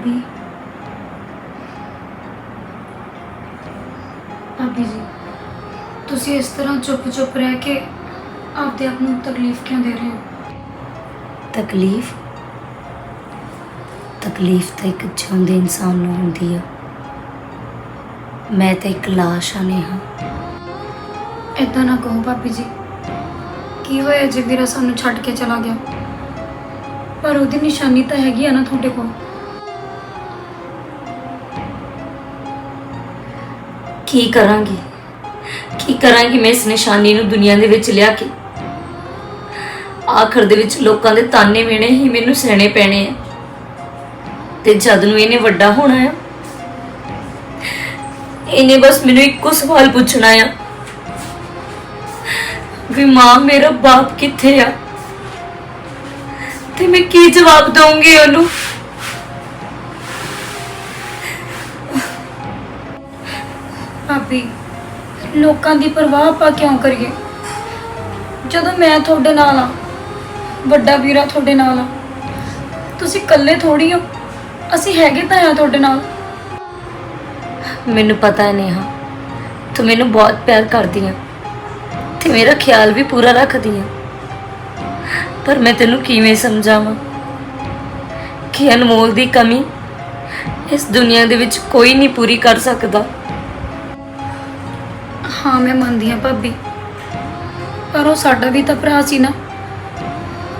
ਭਾਬੀ। ਭਾਬੀ ਜੀ ਤੁਸੀਂ ਇਸ ਤਰ੍ਹਾਂ ਚੁੱਪ-ਚੁੱਪ ਰਹਿ ਕੇ ਆਪਦੇ ਆਪ ਨੂੰ ਤਕਲੀਫ ਕਿਉਂ ਦੇ ਰਹੇ ਹੋ? ਤਕਲੀਫ? ਤਕਲੀਫ ਤਾਂ ਇੱਕ ਜਿਉਂਦੇ ਇਨਸਾਨ ਨੂੰ ਹੁੰਦੀ ਆ। ਮੈਂ ਤਾਂ ਇੱਕ ਲਾਸ਼ ਆ ਨੇਹਾ ਇਦਾਂ ਨਾ ਕਹੋ ਭਾਬੀ ਜੀ। ਕੀ ਹੋਇਆ ਜੇ ਵੀਰਾ ਸਾਨੂੰ ਛੱਡ ਕੇ ਚਲਾ ਗਿਆ? ਪਰ ਉਹਦੀ ਨਿਸ਼ਾਨੀ ਤਾਂ ਹੈਗੀ ਆ ਨਾ ਤੁਹਾਡੇ ਕੋਲ। ਕੀ ਕਰਾਂਗੀ? ਕੀ ਕਰਾਂਗੀ ਮੈਂ ਇਸ ਨਿਸ਼ਾਨੀ ਨੂੰ ਦੁਨੀਆ ਦੇ ਵਿੱਚ ਲਿਆ ਕੇ? ਆਖਰ ਦੇ ਵਿੱਚ ਲੋਕਾਂ ਦੇ ਤਾਨੇ ਮੇਣੇ ਹੀ ਮੈਨੂੰ ਸਹਿਣੇ ਪੈਣੇ ਆ। ਤੇ ਜਦ ਨੂੰ ਇਹਨੇ ਵੱਡਾ ਹੋਣਾ ਆ, ਇਹਨੇ ਬਸ ਮੈਨੂੰ ਇੱਕੋ ਸਵਾਲ ਪੁੱਛਣਾ ਆ, ਵੀ ਮਾਂ ਮੇਰਾ ਬਾਪ ਕਿੱਥੇ ਆ? ਤੇ ਮੈਂ ਕੀ ਜਵਾਬ ਦਵਾਂਗੀ ਉਹਨੂੰ? ਭਾਬੀ ਲੋਕਾਂ ਦੀ ਪਰਵਾਹ ਆਪਾਂ ਕਿਉਂ ਕਰੀਏ? ਜਦੋਂ ਮੈਂ ਤੁਹਾਡੇ ਨਾਲ ਆ, ਵੱਡਾ ਵੀਰਾ ਤੁਹਾਡੇ ਨਾਲ ਆ, ਤੁਸੀਂ ਇਕੱਲੇ ਥੋੜੀ ਹੋ? ਅਸੀਂ ਹੈਗੇ ਤਾਂ ਆ ਤੁਹਾਡੇ ਨਾਲ। ਮੈਨੂੰ ਪਤਾ ਹੈ ਨੇਹਾ, ਤੂੰ ਮੈਨੂੰ ਬਹੁਤ ਪਿਆਰ ਕਰਦੀ ਆ ਤੇ ਮੇਰਾ ਖਿਆਲ ਵੀ ਪੂਰਾ ਰੱਖਦੀ ਆ। ਪਰ ਮੈਂ ਤੈਨੂੰ ਕਿਵੇਂ ਸਮਝਾਵਾਂ? ਕਿ ਅਨਮੋਲ ਦੀ ਕਮੀ ਇਸ ਦੁਨੀਆ ਦੇ ਵਿੱਚ ਕੋਈ ਨਹੀਂ ਪੂਰੀ ਕਰ ਸਕਦਾ। ਹਾਂ ਮੈਂ ਮੰਨਦੀ ਹਾਂ ਭਾਬੀ। ਪਰ ਉਹ ਸਾਡਾ ਵੀ ਤਾਂ ਭਰਾ ਸੀ ਨਾ।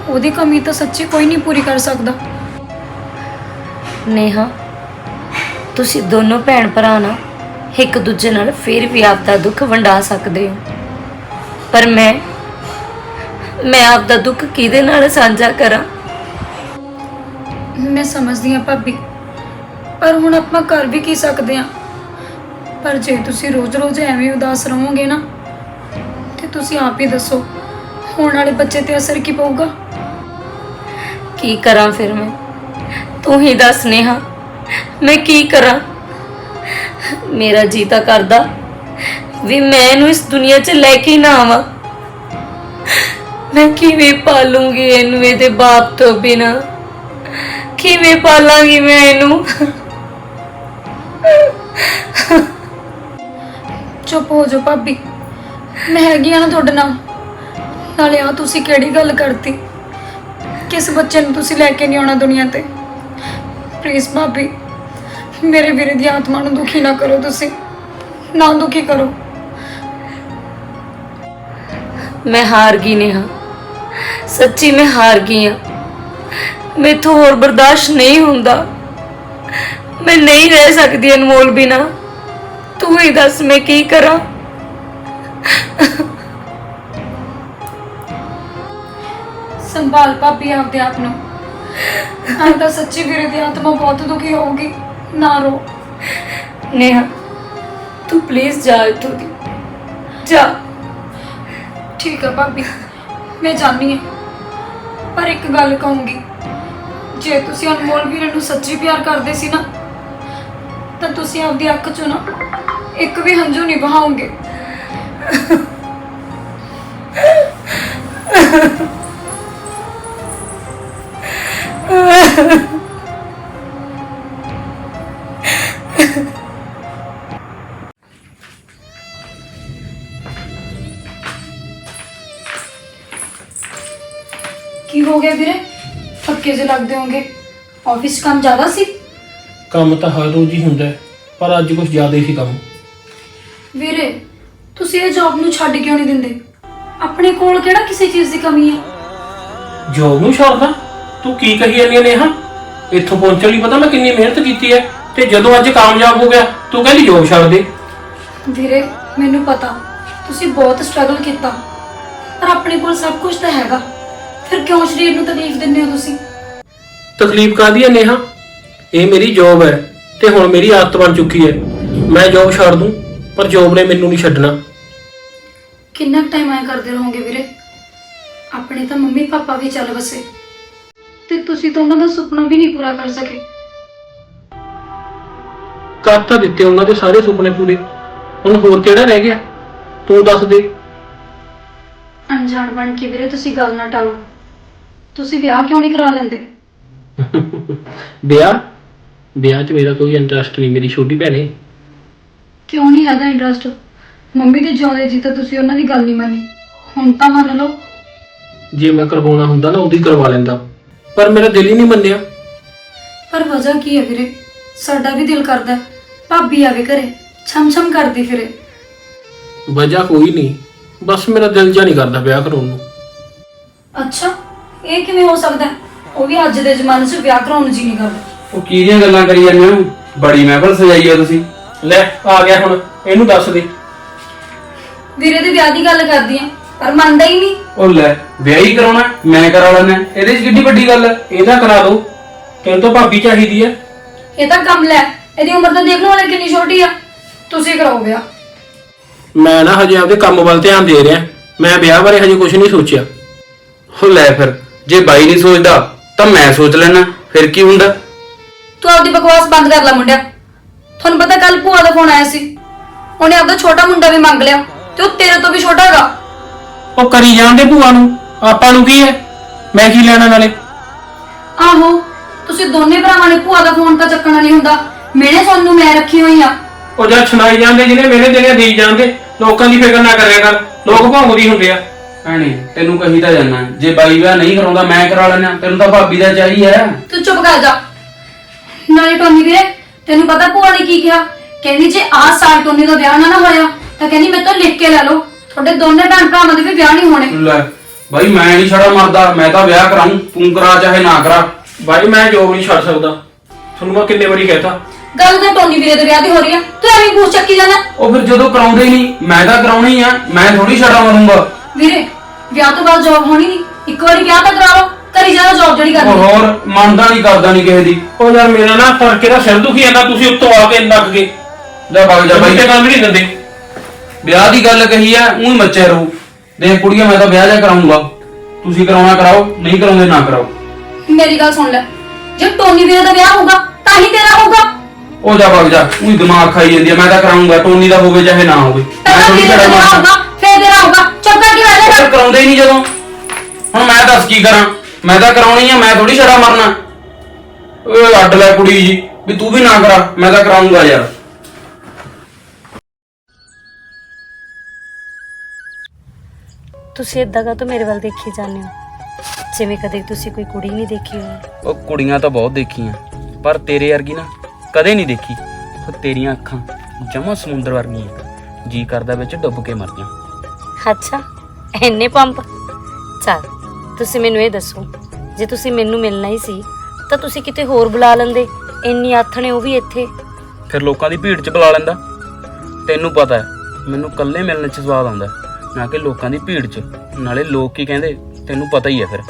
ਉਹਦੀ ਕਮੀ ਤਾਂ ਸੱਚੀ ਕੋਈ ਨਹੀਂ ਪੂਰੀ ਕਰ ਸਕਦਾ। ਨੇਹਾ ਤੁਸੀਂ ਦੋਨੋਂ ਭੈਣ ਭਰਾ ਨਾ ਇੱਕ ਦੂਜੇ ਨਾਲ ਫੇਰ ਵੀ ਆਪਦਾ ਦੁੱਖ ਵੰਡਾ ਸਕਦੇ ਹੋ। ਪਰ ਮੈਂ ਮੈਂ ਆਪਦਾ ਦੁੱਖ ਕਿਹਦੇ ਨਾਲ ਸਾਂਝਾ ਕਰਾਂ? ਮੈਂ ਸਮਝਦੀ ਹਾਂ ਭਾਬੀ। ਪਰ ਹੁਣ ਆਪਾਂ ਕਰ ਵੀ ਕੀ ਸਕਦੇ ਹਾਂ? ਪਰ ਜੇ ਤੁਸੀਂ ਰੋਜ਼-ਰੋਜ਼ ਐਵੇਂ ਉਦਾਸ ਰਹੋਗੇ ਨਾ, ਤੇ ਤੁਸੀਂ ਆਪ ਹੀ ਦੱਸੋ, ਹੋਣ ਵਾਲੇ ਬੱਚੇ ਤੇ ਅਸਰ ਕੀ ਪਊਗਾ? ਕੀ ਕਰਾਂ ਫਿਰ ਮੈਂ? ਤੂੰ ਹੀ ਦੱਸ ਨੇਹਾ, ਮੈਂ ਕੀ ਕਰਾਂ? ਮੇਰਾ ਜੀ ਤਾਂ ਕਰਦਾ ਵੀ ਮੈਂ ਇਹਨੂੰ ਇਸ ਦੁਨੀਆ 'ਚ ਲੈ ਕੇ ਨਾ ਆਵਾਂ। ਮੈਂ ਕਿਵੇਂ ਪਾਲੂੰਗੀ ਇਹਨੂੰ ਇਹਦੇ ਬਾਪ ਤੋਂ ਬਿਨਾ? ਕਿਵੇਂ ਪਾਲਾਂਗੀ ਮੈਂ ਇਹਨੂੰ? ਚੁੱਪ ਹੋ ਜਾਓ ਭਾਬੀ। ਮੈਂ ਹੈਗੀ ਆ ਨਾ ਤੁਹਾਡੇ ਨਾਲ। ਨਾਲੇ ਆ ਤੁਸੀਂ ਕਿਹੜੀ ਗੱਲ ਕਰਤੀ? ਕਿਸ ਬੱਚੇ ਨੂੰ ਤੁਸੀਂ ਲੈ ਕੇ ਨਹੀਂ ਆਉਣਾ ਦੁਨੀਆ ਤੇ? ਪਲੀਜ਼ ਭਾਬੀ, ਮੇਰੇ ਵੀਰੇ ਦੀ ਆਤਮਾ ਨੂੰ ਦੁਖੀ ਨਾ ਕਰੋ ਤੁਸੀਂ। ਨਾ ਦੁਖੀ ਕਰੋ। ਮੈਂ ਹਾਰ ਗਈ ਨੇਹਾ। ਸੱਚੀ ਮੈਂ ਹਾਰ ਗਈ ਆ। ਮੈਥੋਂ ਹੋਰ ਬਰਦਾਸ਼ਤ ਨਹੀਂ ਹੁੰਦਾ। ਮੈਂ ਨਹੀਂ ਰਹਿ ਸਕਦੀ ਅਨਮੋਲ ਬਿਨਾ। ਤੂੰ ਹੀ ਦੱਸ ਮੈਂ ਕੀ ਕਰਾਂ? ਸੰਭਾਲ ਭਾਬੀ ਆਪਦੇ ਆਪ ਨੂੰ। ਆਂ ਤਾਂ ਸੱਚੀ ਵੀਰੇ ਦੀ ਆਤਮਾ ਬਹੁਤ ਦੁਖੀ ਹੋਊਗੀ। ਨਾ ਰੋ। ਨੇਹਾ ਤੂੰ ਪਲੀਜ਼ ਜਾ ਇੱਥੋਂ ਦੀ। ਜਾ। ਠੀਕ ਹੈ ਭਾਬੀ ਮੈਂ ਜਾਣੀ ਹਾਂ ਪਰ ਇੱਕ ਗੱਲ ਕਹੂੰਗੀ ਜੇ ਤੁਸੀਂ ਅਨਮੋਲ ਵੀਰੇ ਨੂੰ ਸੱਚੀ ਪਿਆਰ ਕਰਦੇ ਸੀ ਨਾ ਤਾਂ ਤੁਸੀਂ ਆਪਦੀ ਅੱਖ ਚੋਂ ਨਾ ਇੱਕ ਵੀ ਹੰਝੂ ਨਹੀਂ ਬਹਾਉਂਗੇ ਕੀ ਹੋ ਗਿਆ ਵੀਰੇ? ਥੱਕੇ ਜਿਹੇ ਲੱਗਦੇ ਹੋਗੇ। ਆਫਿਸ 'ਚ ਕੰਮ ਜ਼ਿਆਦਾ ਸੀ? ਕੰਮ ਤਾਂ ਹਰ ਰੋਜ਼ ਹੀ ਹੁੰਦਾ ਹੈ, ਪਰ ਅੱਜ ਕੁਝ ਜ਼ਿਆਦਾ ਹੀ ਸੀ ਕੰਮ। ਵੀਰੇ ਤੁਸੀਂ ਇਹ ਜੌਬ ਨੂੰ ਛੱਡ ਕਿਉਂ ਨਹੀਂ ਦਿੰਦੇ? ਆਪਣੇ ਕੋਲ ਕਿਹੜਾ ਕਿਸੇ ਚੀਜ਼ ਦੀ ਕਮੀ ਹੈ? ਜੋਬ ਨੂੰ ਛੱਡਦਾ ਤੂੰ ਕੀ ਕਹੀ ਜਾਂਦੀ ਹੈ ਨੇਹਾ? ਇੱਥੋਂ ਪਹੁੰਚਣ ਲਈ ਪਤਾ ਮੈਂ ਕਿੰਨੀ ਮਿਹਨਤ ਕੀਤੀ ਹੈ। ਤੇ ਜਦੋਂ ਅੱਜ ਕਾਮਯਾਬ ਹੋ ਗਿਆ ਤੂੰ ਕਹਿੰਦੀ ਜੋਬ ਛੱਡ ਦੇ। ਵੀਰੇ ਮੈਨੂੰ ਪਤਾ ਤੁਸੀਂ ਬਹੁਤ ਸਟਰਗਲ ਕੀਤਾ। ਪਰ ਆਪਣੇ ਕੋਲ ਸਭ ਕੁਝ ਤਾਂ ਹੈਗਾ। ਫਿਰ ਕਿਉਂ ਸਰੀਰ ਨੂੰ ਤਕਲੀਫ ਦਿੰਦੇ ਹੋ ਤੁਸੀਂ? ਤਕਲੀਫ ਕਾਦੀ ਹੈ ਨੇਹਾ? ਇਹ ਮੇਰੀ ਜੋਬ ਹੈ ਤੇ ਹੁਣ ਮੇਰੀ ਆਦਤ ਬਣ ਚੁੱਕੀ ਹੈ। ਮੈਂ ਜੋਬ ਛੱਡ ਦੂੰ। ਪਰ ਜੋਬ ਨੇ ਮੈਨੂੰ ਨਹੀਂ ਛੱਡਣਾ। ਕਿੰਨਾ ਟਾਈਮ ਆਇਆ ਕਰਦੇ ਰਹੋਗੇ ਵੀਰੇ? ਆਪਣੇ ਤਾਂ ਮੰਮੀ ਪਾਪਾ ਵੀ ਚੱਲ ਵਸੇ। ਤੇ ਤੁਸੀਂ ਤਾਂ ਉਹਨਾਂ ਦਾ ਸੁਪਨਾ ਵੀ ਨਹੀਂ ਪੂਰਾ ਕਰ ਸਕੇ। ਕਰ ਤਾਂ ਦਿੱਤੇ ਉਹਨਾਂ ਦੇ ਸਾਰੇ ਸੁਪਨੇ ਪੂਰੇ। ਹੁਣ ਹੋਰ ਕਿਹੜਾ ਰਹਿ ਗਿਆ? ਤੂੰ ਦੱਸ ਦੇ। ਅਣਜਾਣ ਬਣ ਕੇ ਵੀਰੇ ਤੁਸੀਂ ਗੱਲ ਨਾ ਟਾਲੋ। ਤੁਸੀਂ ਵਿਆਹ ਕਿਉਂ ਨਹੀਂ ਕਰਾ ਲੈਂਦੇ? ਵਿਆਹ? ਵਿਆਹ 'ਚ ਮੇਰਾ ਕੋਈ ਇੰਟਰਸਟ ਨਹੀਂ ਮੇਰੀ ਛੋਟੀ ਭੈਣੇ। ਕਿਉਂ ਨਹੀਂ ਹੈਗਾ ਇੰਟਰਸਟ ਮੰਮੀ ਦੇ ਜਿਉਂਦੇ ਜੀ ਤਾਂ ਤੁਸੀਂ ਉਹਨਾਂ ਦੀ ਗੱਲ ਨਹੀਂ ਮੰਨੀ। ਹੁਣ ਤਾਂ ਮੰਨ ਲਓ। ਜੇ ਮੈਂ ਕਰਵਾਉਣਾ ਹੁੰਦਾ ਨਾ ਹੀ ਕਰਵਾ ਲੈਂਦਾ। ਪਰ ਮੇਰਾ ਦਿਲ ਹੀ ਨਹੀਂ ਮੰਨਿਆ। ਪਰ ਵਜ੍ਹਾ ਕੀ ਹੈ ਵੀਰੇ? ਸਾਡਾ ਵੀ ਦਿਲ ਕਰਦਾ। ਹੈ। ਭਾਬੀ ਆਵੇ ਘਰੇ ਛਮ ਛਮ ਕਰਦੀ ਫਿਰੇ। ਵਜ੍ਹਾ ਕੋਈ ਨਹੀਂ। ਬਸ ਮੇਰਾ ਦਿਲ ਜਾ ਨਹੀਂ ਕਰਦਾ ਵਿਆਹ ਕਰਾਉਣ ਨੂੰ। ਅੱਛਾ ਇਹ ਕਿਵੇਂ ਹੋ ਸਕਦਾ? ਹੈ? ਉਹ ਵੀ ਅੱਜ ਦੇ ਜ਼ਮਾਨੇ 'ਚ ਵਿਆਹ ਕਰਾਉਣ ਨੂੰ ਜੀ ਨਹੀਂ ਕਰਦਾ। ਉਹ ਕੀ ਦੀਆਂ ਗੱਲਾਂ ਕਰੀ ਜਾਂਦੇ ਹੋ? ਬੜੀ ਮਹਿਫਲ ਸਜਾਈ ਆ ਤੁਸੀਂ। ਲੈ ਆ ਗਿਆ ਹੁਣ ਇਹਨੂੰ ਦੱਸ ਦੇ। ਵੀਰੇ ਦੇ ਵਿਆਹ ਦੀ ਗੱਲ ਕਰਦੀ ਆ ਪਰ ਮੰਨਦਾ ਹੀ ਨਹੀਂ। ਉਹ ਲੈ ਵਿਆਹ ਹੀ ਕਰਾਉਣਾ ਮੈਂ ਕਰਾ ਲੈਣਾ ਇਹਦੇ 'ਚ ਕਿੱਡੀ ਵੱਡੀ ਗੱਲ ਹੈ ਇਹਦਾ ਕਰਾ ਦੋ। ਤੈਨੂੰ ਤਾਂ ਭਾਬੀ ਚਾਹੀਦੀ ਹੈ ਇਹ ਤਾਂ ਕੰਮ ਲੈ ਇਹਦੀ ਉਮਰ ਤਾਂ ਦੇਖ ਲਓ ਹਲੇ ਕਿੰਨੀ ਛੋਟੀ ਆ। ਤੁਸੀਂ ਕਰਾਓ ਵਿਆਹ। ਮੈਂ ਨਾ ਹਜੇ ਆਪਦੇ ਕੰਮ ਵੱਲ ਧਿਆਨ ਦੇ ਰਿਹਾ। ਮੈਂ ਵਿਆਹ ਬਾਰੇ ਹਜੇ ਕੁਝ ਨਹੀਂ ਸੋਚਿਆ। ਉਹ ਲੈ ਫਿਰ ਜੇ ਬਾਈ ਨਹੀਂ ਸੋਚਦਾ ਤਾਂ ਮੈਂ ਸੋਚ ਲੈਣਾ ਫਿਰ ਕੀ ਹੁੰਦਾ? ਤੂੰ ਆਪਦੀ ਬਕਵਾਸ ਬੰਦ ਕਰ ਲੈ ਮੁੰਡਿਆ। ਤੁਹਾਨੂੰ ਪਤਾ ਕੱਲ ਭੂਆ ਦਾ ਫੋਨ ਆਇਆ ਸੀ। ਉਹਨੇ ਆਪਦਾ ਛੋਟਾ ਮੁੰਡਾ ਵੀ ਮੰਗ ਲਿਆ ਤੇ ਉਹ ਤੇਰੇ ਤੋਂ ਵੀ ਛੋਟਾ ਹੈਗਾ। ਉਹ ਕਰੀ ਜਾਂਦੇ ਭੂਆ ਨੂੰ। ਆਪਾਂ ਨੂੰ ਕੀ ਹੈ? ਮੈਂ ਕੀ ਲੈਣਾ ਨਾਲੇ? ਆਹੋ ਤੁਸੀਂ ਦੋਨੇ ਭਰਾਵਾਂ ਨੇ ਭੂਆ ਦਾ ਫੋਨ ਤਾਂ ਚੱਕਣਾ ਨਹੀਂ ਹੁੰਦਾ। ਮੈਨੇ ਤੁਹਾਨੂੰ ਮੈਂ ਰੱਖੀ ਹੋਈ ਆ। ਉਹ ਜਦ ਸੁਣਾਈ ਜਾਂਦੇ ਜਿਹਨੇ ਮੇਰੇ ਦੇਣੇ ਦੇਈ ਜਾਂਦੇ ਲੋਕਾਂ ਦੀ ਫਿਕਰ ਨਾ ਕਰਿਆ ਕਰ। ਲੋਕ ਭੌਂਕਦੀ ਹੁੰਦੇ ਆ। ਭੈਣੇ ਤੈਨੂੰ ਕਹੀ ਤਾਂ ਜਾਨਾ ਜੇ ਬਾਈ ਵਿਆਹ ਨਹੀਂ ਕਰਾਉਂਦਾ ਮੈਂ ਕਰਾ ਲੈਣਾ ਤੈਨੂੰ ਤਾਂ ਭਾਬੀ ਦਾ ਚਾਹੀ ਹੈ। ਤੂੰ ਚੁੱਪ ਕਰ ਜਾ। ਨਾਲੇ ਟੋਨੀ ਵੀਰੇ ਤੈਨੂੰ ਪਤਾ ਭੂਆ ਨੇ ਕੀ ਕਿਹਾ? ਕਹਿੰਦੀ ਜੇ ਆਹ ਸਾਲ ਟੋਨੀ ਦਾ ਵਿਆਹ ਨਾ ਨਾ ਹੋਇਆ ਤਾਂ ਕਹਿੰਦੀ ਮੇਰੇ ਤੋਂ ਲਿਖ ਕੇ ਲੈ ਲਓ। ਤੁਹਾਡੇ ਦੋਨੇ ਭੈਣ ਭਰਾਵਾਂ ਦੇ ਵੀ ਵਿਆਹ ਨਹੀਂ ਹੋਣੇ। ਲੈ ਬਾਈ ਮੈਂ ਨਹੀਂ ਛੜਾ ਮਰਦਾ ਮੈਂ ਤਾਂ ਵਿਆਹ ਕਰਾਉਂ ਤੂੰ ਕਰਾ ਚਾਹੇ ਨਾ ਕਰਾ। ਬਾਈ ਮੈਂ ਜੋਬ ਨਹੀਂ ਛੱਡ ਸਕਦਾ। ਤੁਹਾਨੂੰ ਮੈਂ ਕਿੰਨੇ ਵਾਰੀ ਕਹਿਤਾ। ਗੱਲ ਤਾਂ ਟੋਨੀ ਵੀਰੇ ਦੇ ਵਿਆਹ ਦੀ ਹੋ ਰਹੀ ਆ। ਤੂੰ ਐਵੇਂ ਪੂਛ ਚੱਕੀ ਜਾਣਾ ਉਹ ਫਿਰ ਜਦੋਂ ਕਰਾਉਂਦੇ ਹੀ ਨਹੀਂ ਮੈਂ ਤਾਂ ਕਰਾਉਣੀ ਆ ਮੈਂ ਥੋੜੀ ਛੜਾ ਮਰੂੰਗਾ ਵੀਰੇ ਵਿਆਹ ਤੋਂ ਬਾਅਦ ਜੌਬ ਹੋਣੀ ਨਹੀਂ। ਇੱਕ ਵਾਰੀ ਵਿਆਹ ਤਾਂ ਕਰਾਓ ਕਰੀ ਜਾਓ ਜੌਬ ਜਿਹੜੀ ਉਹ ਕਰਨੀ ਹੋਰ ਮੰਨਦਾ ਨਹੀਂ ਕਰਦਾ ਨਹੀਂ ਕਿਸੇ ਦੀ। ਉਹ ਯਾਰ ਮੇਰਾ ਨਾ ਫਰਕੇ ਦਾ ਸਿਰ ਦੁਖੀ ਜਾਂਦਾ ਤੁਸੀਂ ਉੱਤੋਂ ਆ ਕੇ ਲੱਗ ਗਏ। ਲੈ ਵਗ ਜਾ ਬਾਈ। ਤੇ ਕੰਮ ਨਹੀਂ ਦਿੰਦੇ। ਵਿਆਹ ਦੀ ਗੱਲ ਕਹੀ ਆ ਉਹੀ ਮੱਚੇ ਰਹੂ। ਦੇਖ ਕੁੜੀਆਂ ਮੈਂ ਤਾਂ ਵਿਆਹ ਜਾ ਕਰਾਉਂਗਾ। ਤੁਸੀਂ ਕਰਾਉਣਾ ਕਰਾਓ ਨਹੀਂ ਕਰਾਉਂਦੇ ਨਾ ਕਰਾਓ। ਮੇਰੀ ਗੱਲ ਸੁਣ ਲੈ। ਜੇ ਟੋਨੀ ਵੀਰੇ ਦਾ ਵਿਆਹ ਹੋਊਗਾ ਤਾਂ ਹੀ ਤੇਰਾ ਹੋਊਗਾ। ਉਹ ਜਾ ਵਗ ਜਾ ਉਹੀ ਦਿਮਾਗ ਖਾਈ ਜਾਂਦੀ ਆ ਮੈਂ ਤਾਂ ਕਰਾਉਂਗਾ ਟੋਨੀ ਦਾ ਹੋਵੇ ਚਾਹੇ ਨਾ ਹੋਵੇ। ਮੈਂ ਪਹਿਲਾਂ ਥੋੜੀ ਵੀਰੇ ਦਾ ਛੜਾ ਵਿਆਹ ਮਾਰਦਾ ਹੋਊਗਾ ਫੇਰ ਤੇਰਾ ਹੋਊਗਾ। ਚੁੱਪ ਕਰਕੇ ਬਹਿ ਜਾ। ਫਿਰ ਕਰਾਉਂਦੇ ਹੀ ਨਹੀਂ ਜਦੋਂ। ਹੁਣ ਮੈਂ ਦੱਸ ਕੀ ਕਰਾਂ? ਮੈਂ ਤਾਂ ਕਰਾਉਣੀ ਆ ਮੈਂ ਥੋੜੀ ਛੜਾ ਮਰਨਾ। ਓਏ ਅੱਡ ਲੈ ਕੁੜੀ ਜੀ ਵੀ ਤੂੰ ਵੀ ਨਾ ਕਰਾ ਮੈਂ ਤਾਂ ਕਰਾਉਂਗਾ ਯਾਰ। ਤੁਸੀਂ ਇਦਾਂ ਕਾ ਮੇਰੇ ਵੱਲ ਦੇਖੀ ਜਾਂਦੇ ਹੋ। ਜਿਵੇਂ ਕਦੇ ਤੁਸੀਂ ਕੋਈ ਕੁੜੀ ਨਹੀਂ ਦੇਖੀ ਹੋਈ। ਉਹ ਕੁੜੀਆਂ ਤਾਂ ਬਹੁਤ ਦੇਖੀਆਂ ਪਰ ਤੇਰੇ ਵਰਗੀ ਨਾ ਕਦੇ ਨਹੀਂ ਦੇਖੀ। ਉਹ ਤੇਰੀਆਂ ਅੱਖਾਂ ਜਮਾ ਸਮੁੰਦਰ ਵਰਗੀਆਂ ਜੀ ਕਰਦਾ ਵਿੱਚ ਡੁੱਬ ਕੇ ਮਰ ਜਾ। ਅੱਛਾ ਐਨੇ ਪੰਪ। ਚੱਲ। ਤੁਸੀਂ ਮੈਨੂੰ ਇਹ ਦੱਸੋ ਜੇ ਤੁਸੀਂ ਮੈਨੂੰ ਮਿਲਣਾ ਹੀ ਸੀ ਤਾਂ ਤੁਸੀਂ ਕਿਤੇ ਹੋਰ ਬੁਲਾ ਲੈਂਦੇ ਇੰਨੀ ਆਥਣੇ ਉਹ ਵੀ ਇੱਥੇ? ਫਿਰ ਲੋਕਾਂ ਦੀ ਭੀੜ 'ਚ ਬੁਲਾ ਲੈਂਦਾ। ਤੈਨੂੰ ਪਤਾ ਹੈ ਮੈਨੂੰ ਇਕੱਲੇ ਮਿਲਣ 'ਚ ਸਵਾਦ ਆਉਂਦਾ ਨਾ ਕਿ ਲੋਕਾਂ ਦੀ ਭੀੜ 'ਚ। ਨਾਲੇ ਲੋਕ ਕੀ ਕਹਿੰਦੇ ਤੈਨੂੰ ਪਤਾ ਹੀ ਹੈ ਫਿਰ।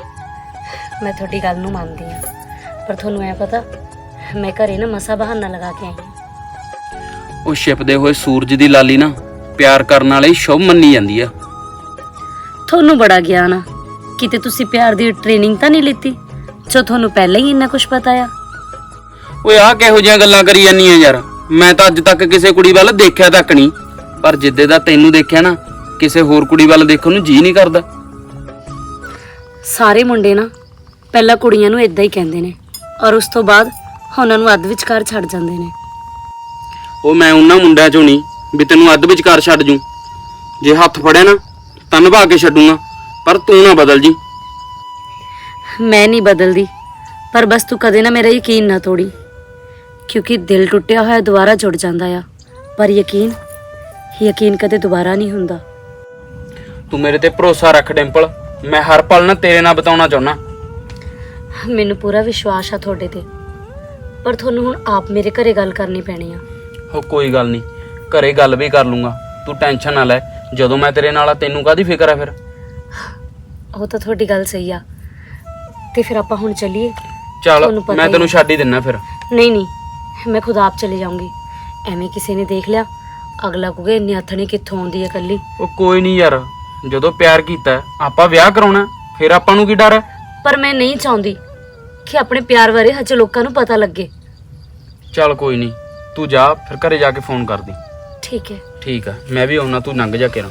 ਮੈਂ ਤੁਹਾਡੀ ਗੱਲ ਨੂੰ ਮੰਨਦੀ ਹਾਂ ਪਰ ਤੁਹਾਨੂੰ ਐ ਪਤਾ ਮੈਂ ਘਰੇ ਨਾ ਮਸਾ ਬਹਾਨਾ ਲਗਾ ਕੇ ਆਈ ਹਾਂ। ਉਹ ਛਿਪਦੇ ਹੋਏ ਸੂਰਜ ਦੀ ਲਾਲੀ ਨਾ ਪਿਆਰ ਕਰਨ ਵਾਲੇ ਸ਼ੁਭ ਮੰਨੀ ਜਾਂਦੀ ਆ। ਤੁਹਾਨੂੰ ਬੜਾ ਗਿਆਨ ਆ। ਕਿਤੇ ਤੁਸੀਂ ਪਿਆਰ ਦੀ ਟ੍ਰੇਨਿੰਗ ਤਾਂ ਨਹੀਂ ਲਿੱਤੀ? ਜੋ ਤੁਹਾਨੂੰ ਪਹਿਲਾਂ ਹੀ ਇੰਨਾ ਕੁਝ ਪਤਾ ਆ ਓਏ ਆਹ ਕਿਹੋ ਜਿਹੀਆਂ ਗੱਲਾਂ ਕਰੀ ਜਾਂਦੀਆਂ ਯਾਰ? ਮੈਂ ਤਾਂ ਅੱਜ ਤੱਕ ਕਿਸੇ ਕੁੜੀ ਵੱਲ ਦੇਖਿਆ ਤੱਕ ਨਹੀਂ। ਪਰ ਜਿੱਦੇ ਦਾ ਤੈਨੂੰ ਦੇਖਿਆ ਨਾ ਕਿਸੇ ਹੋਰ ਕੁੜੀ ਵੱਲ ਦੇਖਣ ਨੂੰ ਜੀ ਨਹੀਂ ਕਰਦਾ। ਸਾਰੇ ਮੁੰਡੇ ਨਾ ਪਹਿਲਾਂ ਕੁੜੀਆਂ ਨੂੰ ਇਦਾਂ ਹੀ ਕਹਿੰਦੇ ਨੇ ਔਰ ਉਸ ਤੋਂ ਬਾਅਦ ਉਹਨਾਂ ਨੂੰ ਅੱਧ ਵਿਚਕਾਰ ਛੱਡ ਜਾਂਦੇ ਨੇ। ਉਹ ਮੈਂ ਉਹਨਾਂ ਮੁੰਡਿਆਂ ਚੋਂ ਨਹੀਂ ਵੀ ਤੈਨੂੰ ਅੱਧ ਵਿਚਕਾਰ ਛੱਡ ਜੂ। ਜੇ ਹੱਥ ਫੜਿਆ ਨਾ ਤਾਂ ਨਿਭਾ ਕੇ ਛੱਡੂਗਾ। ਪਰ ਤੂੰ ਨਾ ਬਦਲ ਜੀ। ਮੈਂ ਨਹੀਂ ਬਦਲਦੀ ਪਰ ਬਸ ਤੂੰ ਕਦੇ ਨਾ ਮੇਰਾ ਯਕੀਨ ਨਾ ਤੋੜੀ। ਕਿਉਂਕਿ ਦਿਲ ਟੁੱਟਿਆ ਹੋਇਆ ਦੁਬਾਰਾ ਜੁੜ ਜਾਂਦਾ ਆ। ਪਰ ਯਕੀਨ ਯਕੀਨ ਕਦੇ ਦੁਬਾਰਾ ਨਹੀਂ ਹੁੰਦਾ। ਤੂੰ ਮੇਰੇ ਤੇ ਭਰੋਸਾ ਰੱਖ ਡਿੰਪਲ। ਮੈਂ ਹਰ ਪਲ ਨਾ ਤੇਰੇ ਨਾਲ ਬਤਾਉਣਾ ਚਾਹੁੰਦਾ। ਮੈਨੂੰ ਪੂਰਾ ਵਿਸ਼ਵਾਸ ਆ ਤੁਹਾਡੇ ਤੇ। ਪਰ ਤੁਹਾਨੂੰ ਹੁਣ ਆਪ ਮੇਰੇ ਘਰੇ ਗੱਲ ਕਰਨੀ ਪੈਣੀ ਆ। ਉਹ ਕੋਈ ਗੱਲ ਨਹੀਂ। ਘਰੇ ਗੱਲ ਵੀ ਕਰ ਲੂੰਗਾ। ਤੂੰ ਟੈਨਸ਼ਨ ਨਾ ਲੈ। ਜਦੋਂ ਮੈਂ ਤੇਰੇ ਨਾਲ ਆ ਤੈਨੂੰ ਕਾਦੀ ਫਿਕਰ ਆ ਫਿਰ? ਉਹ ਤਾਂ ਤੁਹਾਡੀ ਗੱਲ ਸਹੀ ਆ। ਤੇ ਫਿਰ ਆਪਾਂ ਹੁਣ ਚੱਲੀਏ? ਚੱਲ ਤੁਹਾਨੂੰ ਪਤਾ ਮੈਂ ਹੀ ਤੈਨੂੰ। ਛੱਡ ਹੀ ਦਿੰਨਾ ਫਿਰ। ਨਹੀਂ ਨਹੀਂ ਮੈਂ ਖੁਦ ਆਪ ਚਲੇ ਜਾਊਂਗੀ। ਐਵੇਂ ਕਿਸੇ ਨੇ ਦੇਖ ਲਿਆ? ਅਗਲਾ ਕਹੂਗਾ ਇੰਨੀ ਹੱਥਣੀ ਕਿੱਥੋਂ ਆਉਂਦੀ ਹੈ ਕੱਲੀ ਉਹ ਕੋਈ ਨਹੀਂ ਯਾਰ ਜਦੋਂ ਪਿਆਰ ਕੀਤਾ ਹੈ, ਆਪਾਂ ਵਿਆਹ ਕਰਾਉਣਾ ਫਿਰ ਆਪਾਂ ਨੂੰ ਕੀ ਡਰ ਹੈ? ਪਰ ਮੈਂ ਨਹੀਂ ਚਾਹੁੰਦੀ ਕਿ ਆਪਣੇ ਪਿਆਰ ਬਾਰੇ ਹਜੇ ਲੋਕਾਂ ਨੂੰ ਪਤਾ ਲੱਗੇ। ਚੱਲ ਕੋਈ ਨਹੀਂ ਤੂੰ ਜਾ ਫਿਰ ਘਰੇ ਜਾ ਕੇ ਫੋਨ ਕਰ ਦੀ ਠੀਕ ਹੈ। ਠੀਕ ਆ ਮੈਂ ਵੀ ਆਉਣਾ ਤੂੰ ਲੰਘ ਜਾ ਕੇ ਨਾ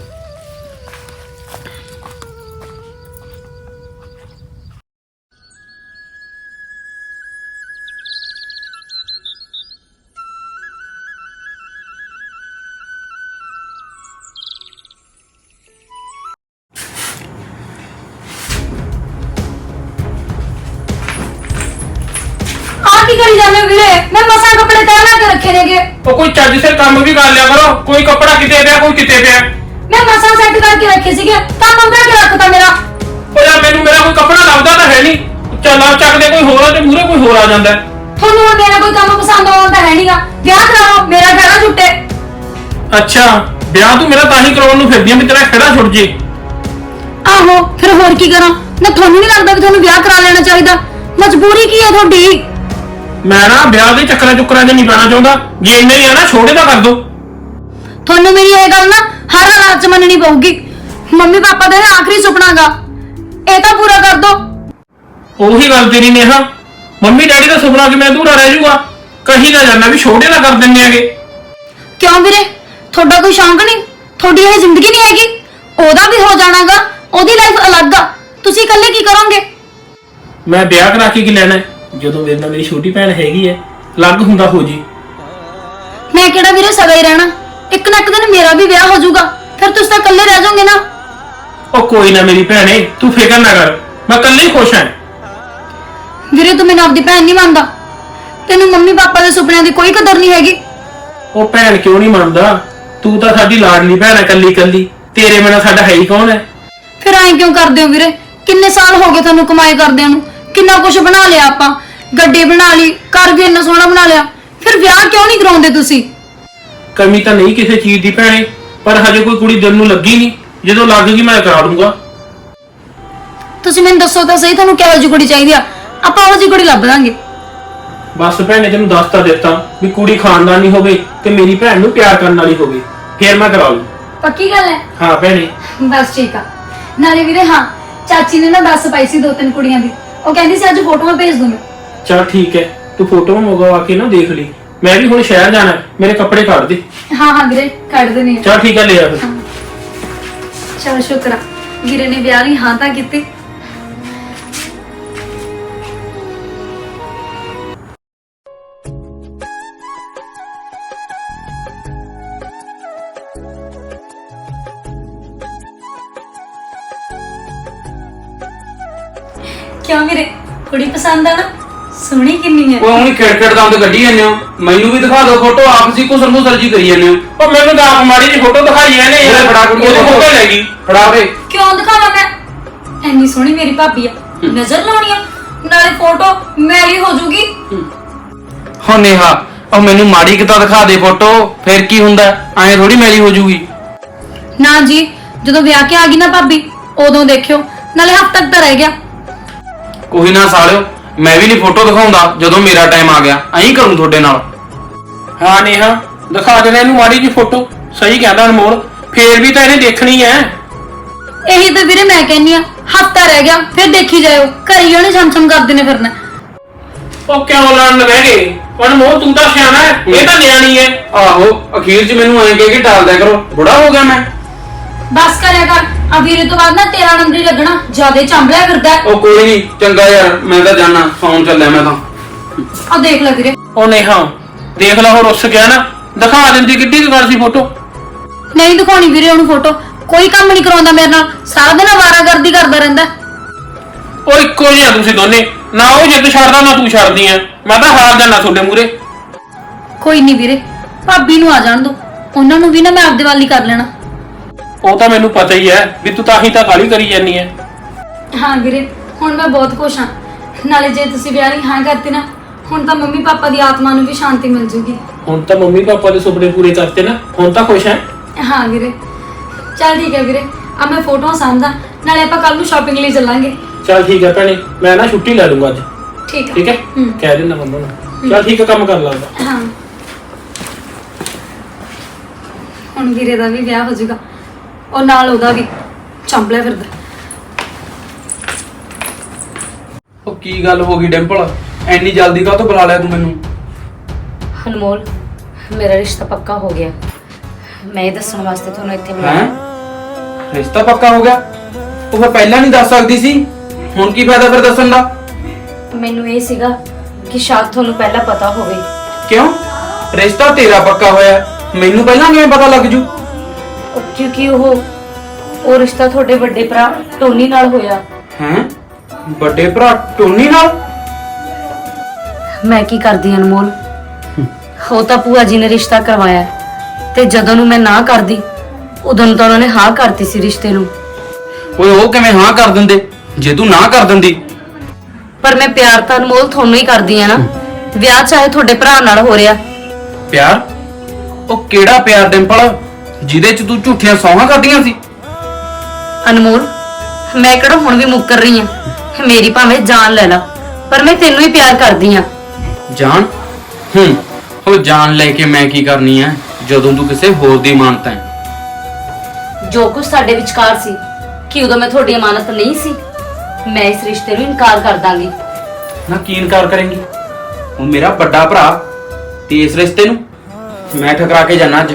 ਕਰੀ ਜਾਂਦੇ ਹੋ ਵੀਰੇ? ਮੈਂ ਮਸਾਂ ਕੱਪੜੇ ਤੈਅ ਲਾ ਕੇ ਰੱਖੇ ਨੇਗੇ। ਉਹ ਕੋਈ ਚੱਜ ਸਿਰ ਕੰਮ ਵੀ ਕਰ ਲਿਆ ਕਰੋ। ਕੋਈ ਕੱਪੜਾ ਕਿਤੇ ਪਿਆ ਕੋਈ ਕਿਤੇ ਪਿਆ। ਮੈਂ ਮਸਾਂ ਸੈੱਟ ਕਰਕੇ ਰੱਖੇ ਸੀਗੇ। ਕੰਮ ਉਧਰ ਕੇ ਰੱਖਤਾ ਮੇਰਾ। ਉਹ ਯਾਰ ਮੈਨੂੰ ਮੇਰਾ ਕੋਈ ਕੱਪੜਾ ਲੱਭਦਾ ਤਾਂ ਹੈ ਨਹੀਂ। ਚੱਲ ਆ ਚੱਕਦੇ ਕੋਈ ਹੋਰ ਆ ਤੇ ਮੂਰੇ ਕੋਈ ਹੋਰ ਆ ਜਾਂਦਾ। ਹੈ। ਤੁਹਾਨੂੰ ਹੁਣ ਮੇਰਾ ਕੋਈ ਕੰਮ ਪਸੰਦ ਆਉਂਦਾ ਹੈ ਨਹੀਂਗਾ ਵਿਆਹ ਕਰਾਓ ਮੇਰਾ ਖੜਾ ਛੁੱਟੇ ਅੱਛਾ ਵਿਆਹ ਤੂੰ ਮੇਰਾ ਤਾਂ ਹੀ ਕਰਾਉਣ ਨੂੰ ਫਿਰਦੀ ਆਂ ਵੀ ਤੇਰਾ ਖੜਾ ਛੁੱਟ ਜੇ। ਆਹੋ ਫਿਰ ਹੋਰ ਕੀ ਕਰਾਂ? ਨਾ ਤੁਹਾਨੂੰ ਨਹੀਂ ਲੱਗਦਾ ਕਿ ਤੁਹਾਨੂੰ ਵਿਆਹ ਕਰਾ ਲੈਣਾ ਚਾਹੀਦਾ। ਮਜਬੂਰੀ ਕੀ ਹੈ ਤੁਹਾਡੀ? ਮੈਂ ਨਾ ਵਿਆਹ ਦੇ ਚੱਕਰਾਂ ਚੁੱਕਰਾਂ 'ਚ ਨਹੀਂ ਪੈਣਾ ਚਾਹੁੰਦਾ। ਜੇ ਇੰਨਾ ਹੀ ਆ ਨਾ ਛੋਟੇ ਦਾ ਕਰ ਦੋ। ਤੁਹਾਨੂੰ ਮੇਰੀ ਇਹ ਗੱਲ ਨਾ ਹਰ ਹਾਲਾਤ 'ਚ ਮੰਨਣੀ ਪਊਗੀ। ਮੰਮੀ ਪਾਪਾ ਦਾ ਇਹ ਆਖਰੀ ਸੁਪਨਾਗਾ ਇਹ ਤਾਂ ਪੂਰਾ ਕਰ ਦੋ। ਉਹੀ ਗੱਲ ਤੇਰੀ ਨੇਹਾ। ਮੰਮੀ ਡੈਡੀ ਦਾ ਸੁਪਨਾ ਕਿ ਮੈਂ ਅਧੂਰਾ ਰਹਿ ਜਾਊਗਾ। ਕਹੀ ਨਾ ਜਾਣਾ ਵੀ ਛੋਟੇ ਦਾ ਕਰ ਦਿੰਨੇ ਆਗੇ। ਕਿਉਂ ਵੀਰੇ? ਤੁਹਾਡਾ ਕੋਈ ਸ਼ੌਂਕ ਨਹੀਂ? ਤੁਹਾਡੀ ਇਹ ਜ਼ਿੰਦਗੀ ਨਹੀਂ ਹੈਗੀ? ਉਹਦਾ ਵੀ ਹੋ ਜਾਣਾਗਾ ਉਹਦੀ ਲਾਈਫ ਅਲੱਗ ਆ। ਤੁਸੀਂ ਇਕੱਲੇ ਕੀ ਕਰੋਗੇ? ਮੈਂ ਵਿਆਹ ਕਰਾ ਕੇ ਕੀ ਲੈਣਾ ਹੈ? ਜਦੋਂ ਮੇਰੇ ਨਾਲ ਮੇਰੀ ਛੋਟੀ ਭੈਣ ਹੈਗੀ ਹੈ ਲੱਗ ਹੁੰਦਾ ਹੋ ਜੀ। ਮੈਂ ਕਿਹੜਾ ਵੀਰੇ ਸਗਾ ਹੀ ਰਹਿਣਾ? ਇੱਕ ਨਾ ਇੱਕ ਦਿਨ ਮੇਰਾ ਵੀ ਵਿਆਹ ਹੋ ਜਾਊਗਾ। ਫਿਰ ਤੁਸੀਂ ਤਾਂ ਇਕੱਲੇ ਰਹਿ ਜਾਓਗੇ ਨਾ। ਉਹ ਕੋਈ ਨਾ ਮੇਰੀ ਭੈਣੇ ਤੂੰ ਫਿਕਰ ਨਾ ਕਰ। ਮੈਂ ਇਕੱਲੇ ਹੀ ਖੁਸ਼ ਹਾਂ। ਵੀਰੇ ਤੂੰ ਮੈਨੂੰ ਆਪਦੀ ਭੈਣ ਨਹੀਂ ਮੰਨਦਾ। ਤੈਨੂੰ ਮੰਮੀ ਪਾਪਾ ਦੇ ਸੁਪਨਿਆਂ ਦੀ ਕੋਈ ਕਦਰ ਨਹੀਂ ਹੈਗੀ। ਉਹ ਭੈਣ ਕਿਉਂ ਨਹੀਂ ਮੰਨਦਾ? ਤੂੰ ਤਾਂ ਸਾਡੀ ਲਾਡਲੀ ਭੈਣ ਹੈ ਕੱਲੀ ਕੱਲੀ ਤੇਰੇ ਬਿਨਾ ਸਾਡਾ ਹੈ ਹੀ ਕੌਣ ਹੈ? ਫਿਰ ਐਂ ਕਿਉਂ ਕਰਦੇ ਹੋ ਵੀਰੇ? ਕਿੰਨੇ ਸਾਲ ਹੋ ਗਏ ਤੁਹਾਨੂੰ ਕਮਾਈ ਕਰਦਿਆਂ ਨੂੰ? ਕਿੰਨਾ ਕੁਝ ਬਣਾ ਲਿਆ ਆਪਾਂ? ਗੱਡੀ ਬਣਾ ਲਈ ਘਰ ਵੀ ਇੰਨਾ ਸੋਹਣਾ ਬਣਾ ਲਿਆ। ਫਿਰ ਵਿਆਹ ਕਿਉਂ ਨਹੀਂ ਕਰਾਉਂਦੇ ਤੁਸੀਂ? ਕਮੀ ਤਾਂ ਨਹੀਂ ਕਿਸੇ ਚੀਜ਼ ਦੀ ਭੈਣੇ ਪਰ ਹਜੇ ਕੋਈ ਕੁੜੀ ਦਿਲ ਨੂੰ ਲੱਗੀ ਨਹੀਂ। ਜਦੋਂ ਲੱਗ ਗਈ ਮੈਂ ਕਰਾ ਦੂੰਗਾ। ਤੁਸੀਂ ਮੈਨੂੰ ਦੱਸੋ ਤਾਂ ਸਹੀ ਤੁਹਾਨੂੰ ਕਿਹੋ ਜਿਹੀ ਕੁੜੀ ਚਾਹੀਦੀ ਆ? ਆਪਾਂ ਉਹ ਜਿਹੀ ਕੁੜੀ ਲੱਭ ਦਾਂਗੇ। ਬਸ ਭੈਣੇ ਤੈਨੂੰ ਦੱਸ ਤਾਂ ਦਿੱਤਾ ਵੀ ਕੁੜੀ ਖਾਨਦਾਨੀ ਹੋਵੇ ਤੇ ਮੇਰੀ ਭੈਣ ਨੂੰ ਪਿਆਰ ਕਰਨ ਵਾਲੀ ਹੋਵੇ। ਫੇਰ ਮੈਂ ਕਰਾ ਲੂ ਪੱਕੀ ਗੱਲ ਹੈ? ਹਾਂ ਭੈਣੇ। ਬਸ ਠੀਕ ਆ। ਨਾਲੇ ਵੀਰੇ ਹਾਂ ਚਾਚੀ ਨੇ ਨਾ ਦੱਸ ਪਾਈ ਸੀ ਦੋ ਤਿੰਨ ਕੁੜੀਆਂ ਦੀ। ਉਹ ਕਹਿੰਦੀ ਸੀ ਅੱਜ ਫੋਟੋਆਂ ਭੇਜ ਦੂੰਗੀ ਚਲ ਠੀਕ ਹੈ ਤੂੰ ਫੋਟੋ ਮੰਗਵਾ ਕੇ ਨਾ ਦੇਖ ਲਈ। ਮੈਂ ਵੀ ਹੁਣ ਸ਼ਹਿਰ ਜਾਣਾ ਹੈ, ਮੇਰੇ ਕੱਪੜੇ ਕੱਢ ਦੇ। ਹਾਂ ਹਾਂ ਵੀਰੇ ਕੱਢ ਦੇਣੀ ਚਲ ਠੀਕ ਹੈ ਲੈ ਆ ਫਿਰ। ਚਲ ਸ਼ੁਕਰ ਵੀਰੇ ਨੇ ਵਿਆਹ ਲਈ ਹਾਂ ਤਾਂ ਕੀਤੀ। ਪਸੰਦ ਆ ਨਾ? ਸੋਹਣੀ ਕਿੰਨੀ ਹੈ। ਉਹ ਹੁਣੀ ਖਿੜਖਿੜ ਦੰਦ ਕੱਢੀ ਜਾਂਦੇ ਹੋ। ਮੈਨੂੰ ਵੀ ਦਿਖਾ ਦਿਓ ਫੋਟੋ ਆਪ ਸੀ ਕੁਸਰ ਮੁਸਰ ਜੀ ਕਰੀ ਜਾਂਦੇ ਹੋ। ਉਹ ਮੈਨੂੰ ਤਾਂ ਆਪ ਮਾੜੀ ਜਿਹੀ ਫੋਟੋ ਦਿਖਾਈ ਐ ਨੇ ਉਹਦੇ ਫੜਾ ਕੁੜੀ ਉਹਦੀ ਫੋਟੋ ਲੈ ਗਈ। ਫੜਾ ਦੇ। ਕਿਉਂ ਦਿਖਾਵਾਂ ਮੈਂ? ਐਨੀ ਸੋਹਣੀ ਮੇਰੀ ਭਾਬੀ ਆ। ਨਜ਼ਰ ਲਾਉਣੀ ਆ। ਨਾਲੇ ਫੋਟੋ ਮੈਲੀ ਹੋ ਜੂਗੀ। ਹੋ। ਨੇਹਾ ਉਹ ਮੈਨੂੰ ਮਾੜੀ ਕਿਤਾ ਦਿਖਾ ਦੇ ਫੋਟੋ? ਫਿਰ ਕੀ ਹੁੰਦਾ? ਐਂ ਥੋੜੀ ਮੈਲੀ ਹੋ ਜੂਗੀ। ਨਾ ਜੀ ਜਦੋਂ ਵਿਆਹ ਕੇ ਆ ਗਈ ਨਾ ਭਾਬੀ ਉਦੋਂ ਦੇਖਿਓ। ਨਾਲੇ ਹਫ਼ਤਾ ਤੱਕ ਤਾਂ ਰਹਿ ਗਿਆ। ਕੋਈ ਨਾ ਸਾਲਿਓ। ਮੈਂ ਵੀ ਨਹੀਂ ਫੋਟੋ ਦਿਖਾਉਂਦਾ ਜਦੋਂ ਮੇਰਾ ਟਾਈਮ ਆ ਗਿਆ। ਐਂ ਕਰੂੰ ਤੁਹਾਡੇ ਨਾਲ। ਹਾਂ ਨੇਹਾ ਦਿਖਾ ਦੇ ਇਹਨੂੰ ਮਾੜੀ ਜਿਹੀ ਫੋਟੋ ਸਹੀ ਕਹਿੰਦਾ ਅਨਮੋਲ। ਫੇਰ ਵੀ ਤਾਂ ਇਹਨੇ ਦੇਖਣੀ ਐ। ਇਹੀ ਤਾਂ ਵੀਰੇ ਮੈਂ ਕਹਿੰਨੀ ਆ ਹਫ਼ਤਾ ਰਹਿ ਗਿਆ ਫਿਰ ਦੇਖੀ ਜਾਇਓ। ਘਰੇ ਹੀ ਉਹਨੇ ਛਮਛਮ ਕਰਦੇ ਨੇ ਫਿਰਨਾ। ਉਹ ਕਿਉਂ ਲੜਨ ਬਹਿ ਗਏ? ਅਨਮੋਲ ਤੂੰ ਤਾਂ ਸਿਆਣਾ ਹੈ ਇਹ ਤਾਂ ਨਿਆਣੀ ਐ। ਆਹੋ ਅਖੀਰ 'ਚ ਮੈਨੂੰ ਐਂ ਕਹਿ ਕੇ ਟਾਲ ਦਿਆ ਕਰੋ। ਬੁੜਾ ਹੋ ਗਿਆ ਮੈਂ। ਬਸ ਕਰਿਆ ਕਰ। ਆ ਵੀਰੇ ਤੋਂ ਬਾਅਦ ਨਾ ਤੇਰਾ ਨੰਬਰ ਹੀ ਲੱਗਣਾ ਜਿਆਦੇ ਚੰਬਲਿਆ ਫਿਰਦਾ। ਹੈ। ਉਹ ਕੋਈ ਨਹੀਂ ਚੰਗਾ ਯਾਰ ਮੈਂ ਤਾਂ ਜਾਣਾ ਸੌਣ ਚੱਲਿਆ ਮੈਂ ਤਾਂ। ਆ ਦੇਖ ਲੈ ਵੀਰੇ। ਉਹ ਨੇਹਾ ਦੇਖ ਲੈ ਹੋਰ ਰੁੱਸ ਗਿਆ ਨਾ ਦਿਖਾ ਦਿੰਦੀ ਕਿੱਡੀ ਕੁ ਗੱਲ ਸੀ ਫੋਟੋ ਨਹੀਂ ਦਿਖਾਉਣੀ ਵੀਰੇ ਉਹਨੂੰ ਫੋਟੋ ਕੋਈ ਕੰਮ ਨਹੀਂ ਕਰਾਉਂਦਾ ਮੇਰੇ ਨਾਲ ਸਾਰਾ ਦਿਨ ਆਵਾਰਾਗਰਦੀ ਕਰਦਾ ਰਹਿੰਦਾ। ਉਹ ਇੱਕੋ ਜਿਹੇ ਆ ਤੁਸੀਂ ਦੋਨੇ ਨਾ ਉਹ ਜਿੱਦ ਛੱਡਦਾ ਨਾ ਤੂੰ ਛੱਡਦੀ ਆ ਮੈਂ ਤਾਂ ਹਾਰ ਜਾਣਾ ਤੁਹਾਡੇ ਮੂਰੇ ਕੋਈ ਨਹੀਂ ਵੀਰੇ ਭਾਬੀ ਨੂੰ ਆ ਜਾਣ ਦੋ ਉਹਨਾਂ ਨੂੰ ਵੀ ਨਾ ਮੈਂ ਆਪਦੇ ਵੱਲ ਹੀ ਕਰ ਲੈਣਾ। ਉਹ ਤਾਂ ਮੈਨੂੰ ਪਤਾ ਹੀ ਐ ਵੀ ਤੂੰ ਤਾਂ ਹੀ ਤਾਂ ਕਾਲੀ ਕਰੀ ਜਾਨੀ ਐ ਹਾਂ ਵੀਰੇ ਹੁਣ ਮੈਂ ਬਹੁਤ ਖੁਸ਼ ਹਾਂ। ਨਾਲੇ ਜੇ ਤੁਸੀਂ ਵਿਆਹ ਲਈ ਹਾਂ ਕਰਤੀ ਨਾ ਹੁਣ ਤਾਂ ਮੰਮੀ ਪਾਪਾ ਦੀ ਆਤਮਾ ਨੂੰ ਵੀ ਸ਼ਾਂਤੀ ਮਿਲ ਜੂਗੀ। ਹੁਣ ਤਾਂ ਮੰਮੀ ਪਾਪਾ ਦੇ ਸੁਪਨੇ ਪੂਰੇ ਕਰਤੇ ਨਾ ਹੁਣ ਤਾਂ ਖੁਸ਼ ਐ ਹਾਂ ਵੀਰੇ। ਚੱਲ ਠੀਕ ਹੈ ਵੀਰੇ ਆ ਮੈਂ ਫੋਟੋਆਂ ਸਾਂਭਦਾ ਨਾਲੇ ਆਪਾਂ ਕੱਲ ਨੂੰ ਸ਼ਾਪਿੰਗ ਲਈ ਚੱਲਾਂਗੇ। ਚਲ ਠੀਕ ਹੈ ਭੈਣੇ ਮੈਂ ਨਾ ਛੁੱਟੀ ਲੈ ਲੂੰਗਾ ਅੱਜ। ਠੀਕ ਹੈ ਠੀਕ ਹੈ? ਹੂੰ। ਕਹਿ ਦਿੰਦਾ ਮੰਮਾ ਨੂੰ। ਚਲ ਠੀਕ ਹੈ ਕੰਮ ਕਰ ਲਾਂਗਾ ਹਾਂ। ਹੁਣ ਵੀਰੇ ਦਾ ਵੀ ਵਿਆਹ ਹੋ ਜਾਊਗਾ। ਉਹ ਨਾਲ ਉਹਦਾ ਵੀ ਚੰਬਲਿਆ ਫਿਰਦਾ। ਉਹ ਕੀ ਗੱਲ ਹੋ ਗਈ ਡਿੰਪਲ? ਐਨੀ ਜਲਦੀ ਕਾਹ ਤੋਂ ਬੁਲਾ ਲਿਆ ਤੂੰ ਮੈਨੂੰ? ਅਨਮੋਲ ਮੇਰਾ ਰਿਸ਼ਤਾ ਪੱਕਾ ਹੋ ਗਿਆ। ਮੈਂ ਇਹ ਦੱਸਣ ਵਾਸਤੇ ਤੁਹਾਨੂੰ ਇੱਥੇ ਹੈ? ਬੁਲਾਇਆ ਰਿਸ਼ਤਾ ਪੱਕਾ ਹੋ ਗਿਆ? ਉਹ ਫਿਰ ਪਹਿਲਾਂ ਨਹੀਂ ਦੱਸ ਸਕਦੀ ਸੀ? ਹੁਣ ਕੀ ਫਾਇਦਾ ਫਿਰ ਦੱਸਣ ਦਾ? ਮੈਨੂੰ ਇਹ ਸੀਗਾ ਕਿ ਸ਼ਾਇਦ ਤੁਹਾਨੂੰ ਪਹਿਲਾਂ ਪਤਾ ਹੋਵੇ। ਕਿਉਂ? ਰਿਸ਼ਤਾ ਤੇਰਾ ਪੱਕਾ ਹੋਇਆ। ਮੈਨੂੰ ਪਹਿਲਾਂ ਕਿਵੇਂ ਪਤਾ ਲੱਗ ਜੂ? ਕਿਉਂਕਿ ਉਹ ਉਹ ਰਿਸ਼ਤਾ ਤੁਹਾਡੇ ਵੱਡੇ ਭਰਾ ਟੋਨੀ ਨਾਲ ਹੋਇਆ। ਹੈ? ਵੱਡੇ ਭਰਾ ਟੋਨੀ ਨਾਲ? ਮੈਂ ਕੀ ਕਰਦੀ ਅਨਮੋਲ? ਉਹ ਤਾਂ ਭੂਆ ਜੀ ਨੇ ਰਿਸ਼ਤਾ ਕਰਵਾਇਆ। ਤੇ ਜਦੋਂ ਨੂੰ ਮੈਂ ਨਾ ਕਰਦੀ ਉਦੋਂ ਨੂੰ ਤਾਂ ਉਹਨਾਂ ਨੇ ਹਾਂ ਕਰਤੀ ਸੀ ਰਿਸ਼ਤੇ ਨੂੰ। ਓਏ ਉਹ ਕਿਵੇਂ ਹਾਂ ਕਰ ਦਿੰਦੇ? ਜੇ ਤੂੰ ਨਾ ਕਰ ਦਿੰਦੀ। ਪਰ ਮੈਂ ਪਿਆਰ ਤਾਂ ਅਨਮੋਲ ਤੁਹਾਨੂੰ ਹੀ ਕਰਦੀ ਆ ਨਾ। ਵਿਆਹ ਚਾਹੇ ਤੁਹਾਡੇ ਭਰਾ ਨਾਲ ਹੋ ਰਿਹਾ। ਪਿਆਰ? ਉਹ ਕਿਹੜਾ ਪਿਆਰ ਡਿੰਪਲ? ਜਿਹਦੇ ਚ ਤੂੰ ਝੂਠੀਆਂ ਸੌਹਾਂ ਕਰਦੀਆਂ ਸੀ? ਅਨਮੋਲ ਮੈਂ ਕਿਹੜਾ ਹੁਣ ਵੀ ਮੁੱਕਰ ਰਹੀ ਆ ਮੇਰੀ ਭਾਵੇਂ ਜਾਨ ਲੈ ਲਾ ਪਰ ਮੈਂ ਤੈਨੂੰ ਹੀ ਪਿਆਰ ਕਰਦੀ ਆ ਜਾਨ? ਹੂੰ ਉਹ ਜਾਨ ਲੈ ਕੇ ਮੈਂ ਕੀ ਕਰਨੀ ਐ ਜਦੋਂ ਤੂੰ ਕਿਸੇ ਹੋਰ ਦੀ ਮਾਨਤਾ ਹੈ? ਜੋ ਕੁਝ ਸਾਡੇ ਵਿਚਕਾਰ ਸੀ ਕਿ ਉਦੋਂ ਮੈਂ ਤੁਹਾਡੀ ਅਮਾਨਤ ਨਹੀਂ ਸੀ ਮੈਂ ਇਸ ਰਿਸ਼ਤੇ ਨੂੰ ਇਨਕਾਰ ਕਰ ਦਾਂਗੀ। ਨਾ ਕੀ ਇਨਕਾਰ ਕਰੇਂਗੀ? ਹੁਣ ਮੇਰਾ ਵੱਡਾ ਭਰਾ ਤੇ ਇਸ ਰਿਸ਼ਤੇ ਨੂੰ ਮੈਂ ਠਕਰਾ ਕੇ ਜਾਣਾ ਅੱਜ।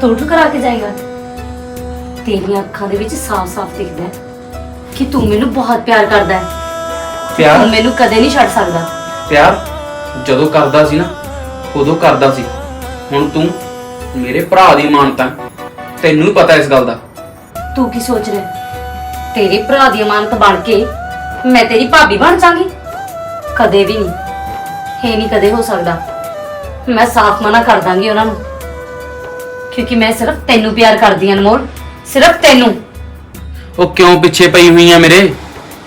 ਤੂੰ ਠੁਕਰਾ ਕੇ ਜਾਏਗਾ। ਤੇਰੀਆਂ ਅੱਖਾਂ ਦੇ ਵਿੱਚ ਸਾਫ਼-ਸਾਫ਼ ਦਿਖਦਾ ਹੈ ਕਿ ਤੂੰ ਮੈਨੂੰ ਬਹੁਤ ਪਿਆਰ ਕਰਦਾ ਹੈ। ਪਿਆਰ? ਤੂੰ ਮੈਨੂੰ ਕਦੇ ਨਹੀਂ ਛੱਡ ਸਕਦਾ। ਪਿਆਰ? ਜਦੋਂ ਕਰਦਾ ਸੀ ਨਾ ਉਦੋਂ ਕਰਦਾ ਸੀ। ਹੁਣ ਤੂੰ ਮੇਰੇ ਭਰਾ ਦੀ ਮਾਨਤਾ ਹੈ। ਤੈਨੂੰ ਵੀ ਪਤਾ ਇਸ ਗੱਲ ਦਾ। ਤੂੰ ਕੀ ਸੋਚ ਰਿਹਾ ਤੇਰੇ ਭਰਾ ਦੀ ਅਮਾਨਤ ਬਣ ਕੇ ਮੈਂ ਤੇਰੀ ਭਾਬੀ ਬਣ ਜਾਵਾਂਗੀ? ਕਦੇ ਵੀ ਨਹੀਂ। ਇਹ ਨਹੀਂ ਕਦੇ ਹੋ ਸਕਦਾ। ਮੈਂ ਸਾਫ਼ ਮਨਾ ਕਰ ਦਾਂਗੀ ਉਹਨਾਂ ਨੂੰ। ਕਿਉਂਕਿ ਮੈਂ ਸਿਰਫ ਤੈਨੂੰ ਪਿਆਰ ਕਰਦੀ ਹਾਂ ਅਨਮੋਲ। ਸਿਰਫ ਤੈਨੂੰ। ਉਹ ਕਿਉਂ ਪਿੱਛੇ ਪਈ ਹੋਈ ਆ ਮੇਰੇ?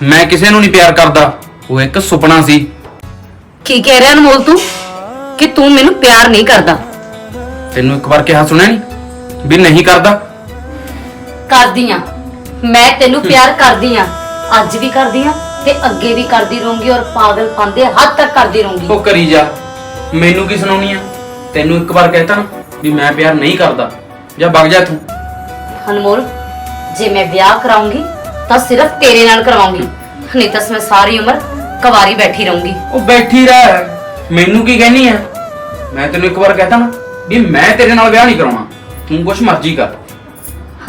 ਮੈਂ ਕਿਸੇ ਨੂੰ ਨਹੀਂ ਪਿਆਰ ਕਰਦਾ। ਉਹ ਇੱਕ ਸੁਪਨਾ ਸੀ। ਕੀ ਕਹਿ ਰਿਹਾ ਅਨਮੋਲ ਤੂੰ? ਕਿ ਤੂੰ ਮੈਨੂੰ ਪਿਆਰ ਨਹੀਂ ਕਰਦਾ। ਤੈਨੂੰ ਇੱਕ ਵਾਰ ਕਿਹਾ ਸੁਣਿਆ ਨਹੀਂ ਵੀ ਨਹੀਂ ਕਰਦਾ? ਕਰਦੀ ਆ ਮੈਂ ਤੈਨੂੰ ਪਿਆਰ ਕਰਦੀ ਆ ਅੱਜ ਵੀ ਕਰਦੀ ਆ ਤੇ ਅੱਗੇ ਵੀ ਕਰਦੀ ਰਹੂੰਗੀ ਔਰ ਪਾਗਲ ਦੇ ਹੱਦ ਤੱਕ ਕਰਦੀ ਰਹੂੰਗੀ। ਉਹ ਕਰੀ ਜਾ। ਮੈਨੂੰ ਕੀ ਸੁਣਾਉਣੀ ਆ? ਤੈਨੂੰ ਇੱਕ ਵਾਰ ਕਹਿਤਾ ਨਾ। ਵੀ ਮੈਂ ਪਿਆਰ ਨਹੀਂ ਕਰਦਾ। ਜਾਂ ਵਗ ਜਾ ਤੂੰ। ਅਨਮੋਲ ਜੇ ਮੈਂ ਵਿਆਹ ਕਰਾਉਂਗੀ ਤਾਂ ਸਿਰਫ ਤੇਰੇ ਨਾਲ ਕਰਵਾਉਂਗੀ। ਨਹੀਂ ਤਾਂ ਮੈਂ ਸਾਰੀ ਉਮਰ ਕੁਵਾਰੀ ਬੈਠੀ ਰਹੂੰਗੀ। ਉਹ ਬੈਠੀ ਰਹਿ। ਮੈਨੂੰ ਕੀ ਕਹਿਨੀ ਆ ਮੈਂ ਤੈਨੂੰ ਇੱਕ ਵਾਰ ਕਹਿਤਾ ਨਾ ਵੀ ਮੈਂ ਤੇਰੇ ਨਾਲ ਵਿਆਹ ਨਹੀਂ ਕਰਾਉਣਾ। ਤੂੰ ਕੁਛ ਮਰਜ਼ੀ ਕਰ।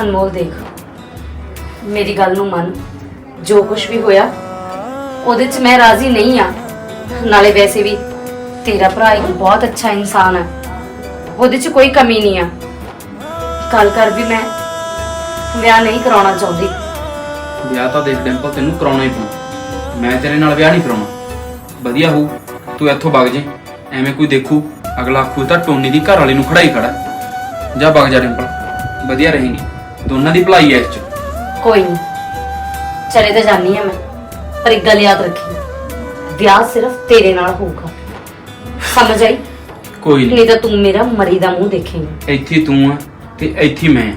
ਅਨਮੋਲ ਦੇਖ ਮੇਰੀ ਗੱਲ ਨੂੰ ਮੰਨ। ਜੋ ਕੁਝ ਵੀ ਹੋਇਆ ਉਹਦੇ 'ਚ ਮੈਂ ਰਾਜ਼ੀ ਨਹੀਂ ਆ। ਨਾਲੇ ਵੈਸੇ ਵੀ ਤੇਰਾ ਭਰਾ ਇੱਕ ਬਹੁਤ ਅੱਛਾ ਇਨਸਾਨ ਹੈ ਉਹਦੇ 'ਚ ਕੋਈ ਕਮੀ ਨਹੀਂ ਆ। ਕੱਲ ਕਰ ਵੀ ਮੈਂ। ਵਿਆਹ ਨਹੀਂ ਕਰਾਉਣਾ ਚਾਹੁੰਦੀ। ਵਿਆਹ ਤਾਂ ਦੇਖ ਡਿੰਪਲ ਤੈਨੂੰ ਕਰਾਉਣਾ ਹੀ ਪਊ। ਮੈਂ ਤੇਰੇ ਨਾਲ ਵਿਆਹ ਨਹੀਂ ਕਰਾਉਣਾ। ਵਧੀਆ ਹੋਊ ਤੂੰ ਇੱਥੋਂ ਵਗ ਜੇ। ਐਵੇਂ ਕੋਈ ਦੇਖੂ ਅਗਲਾ ਆਖੂ ਤਾਂ ਟੋਨੀ ਦੀ ਘਰ ਵਾਲੀ ਨੂੰ ਖੜਾ ਹੀ ਖੜਾ। ਜਾ ਵਗ ਜਾ ਡਿੰਪਲ। ਵਧੀਆ ਰਹੇਗੀ ਦੋਨਾਂ ਦੀ ਭਲਾਈ ਐ ਇਸ ਚ। ਕੋਈ ਨਹੀਂ। ਚਲੇ ਤਾਂ ਜਾਨੀ ਆ ਮੈਂ। ਪਰ ਇੱਕ ਗੱਲ ਯਾਦ ਰੱਖੀ। ਵਿਆਹ ਸਿਰਫ ਤੇਰੇ ਨਾਲ ਹੋਊਗਾ। ਸਮਝ ਆਈ? ਕੋਈ ਨਹੀਂ ਨਹੀਂ ਤਾਂ ਤੂੰ ਮੇਰਾ ਮਰੀ ਦਾ ਮੂੰਹ ਦੇਖੇਂਗਾ। ਇੱਥੇ ਹੀ ਤੂੰ ਆ ਤੇ ਇੱਥੇ ਹੀ ਮੈਂ ਆ।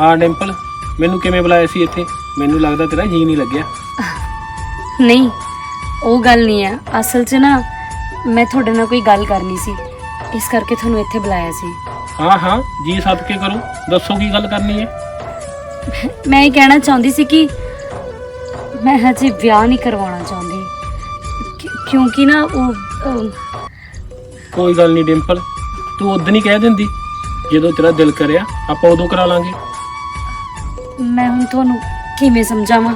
ਹਾਂ ਡਿੰਪਲ ਮੈਨੂੰ ਕਿਵੇਂ ਬੁਲਾਇਆ ਸੀ ਇੱਥੇ? ਮੈਨੂੰ ਲੱਗਦਾ ਤੇਰਾ ਜੀ ਨਹੀਂ ਲੱਗਿਆ। ਨਹੀਂ ਉਹ ਗੱਲ ਨਹੀਂ ਆ। ਅਸਲ 'ਚ ਨਾ ਮੈਂ ਤੁਹਾਡੇ ਨਾਲ ਕੋਈ ਗੱਲ ਕਰਨੀ ਸੀ। ਇਸ ਕਰਕੇ ਤੁਹਾਨੂੰ ਇੱਥੇ ਬੁਲਾਇਆ ਸੀ। ਹਾਂ ਹਾਂ ਜੀ ਸਦਕੇ ਕਰੋ। ਦੱਸੋ ਕੀ ਗੱਲ ਕਰਨੀ ਹੈ? ਮੈਂ ਇਹ ਕਹਿਣਾ ਚਾਹੁੰਦੀ ਸੀ ਕਿ ਮੈਂ ਹਜੇ ਵਿਆਹ ਨਹੀਂ ਕਰਵਾਉਣਾ ਚਾਹੁੰਦੀ। ਕਿ- ਕਿਉਂਕਿ ਨਾ ਉਹ ਅਮ, ਕੋਈ ਗੱਲ ਨਹੀਂ ਡਿੰਪਲ ਤੂੰ ਉਦੋਂ ਹੀ ਕਹਿ ਦਿੰਦੀ। ਜਦੋਂ ਤੇਰਾ ਦਿਲ ਕਰਿਆ ਆਪਾਂ ਉਦੋਂ ਕਰਾ ਲਾਂਗੇ। ਮੈਂ ਹੁਣ ਤੁਹਾਨੂੰ ਕਿਵੇਂ ਸਮਝਾਵਾਂ?